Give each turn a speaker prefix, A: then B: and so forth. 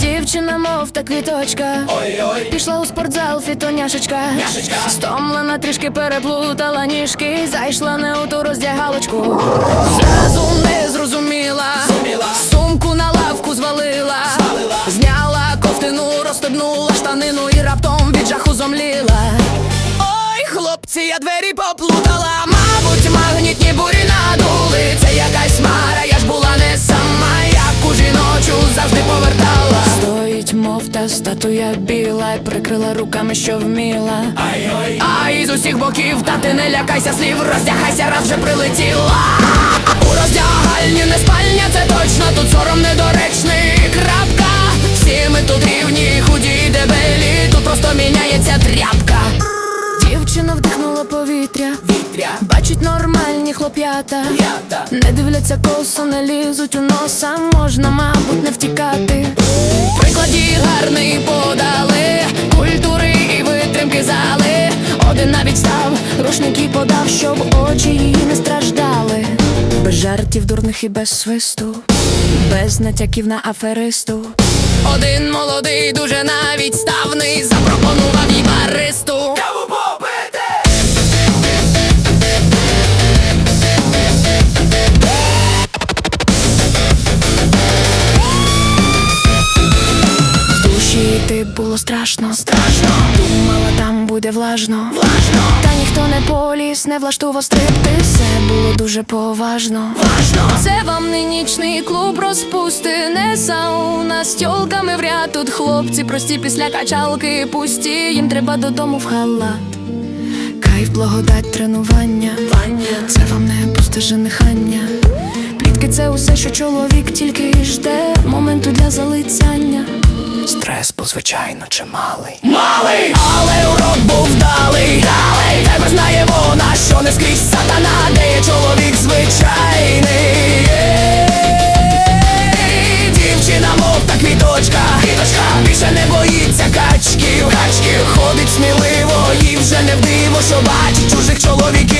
A: Дівчина, мов та квіточка, Ой-ой, пішла у спортзал, фітоняшечка. Няшечка. Стомлена трішки переплутала ніжки, зайшла не у ту роздягалочку. Зразу розстебнула штанину і раптом від жаху зомліла. Ой, хлопці, я двері поплутала, мабуть, магнітні бурі надули. Це якась мара, я ж була не сама, як у жіночу завжди повертала. Стоїть, мов та статуя біла, й прикрила руками, що вміла. ай-ой, А із усіх боків, та ти не лякайся слів, роздягайся, раз вже прилетіла. У роздягальні не спальня, нормальні хлоп'ята. Не дивляться косо, не лізуть у носа, можна, мабуть, не втікати. Прикладі гарний подали, культури і витримки зали. Один навіть став, рушники подав, щоб очі її не страждали. Без жартів дурних і без свисту, без натяків на аферисту. Один молодий, дуже навіть ставний, запропонував їй йти було страшно, страшно. Думала, там буде влажно, влажно. Та ніхто не поліз, не влаштував стрибти. Все було дуже поважно. Важно. Це вам не нічний клуб розпусти, не сауна з тьолками в ряд. Тут хлопці прості після качалки пусті. Їм треба додому в халат. Кайф, благодать, тренування. Це вам не пусте женихання це усе, що чоловік тільки і жде моменту для залицяння. Стрес був, звичайно, чималий. Малий, але урок був вдалий. Далий, тебе знає вона, що не скрізь сатана, де є чоловік звичайний. Дівчина, мов та квіточка, квіточка більше не боїться качків, качків ходить сміливо, їй вже не вдиво, що бачить чужих чоловіків.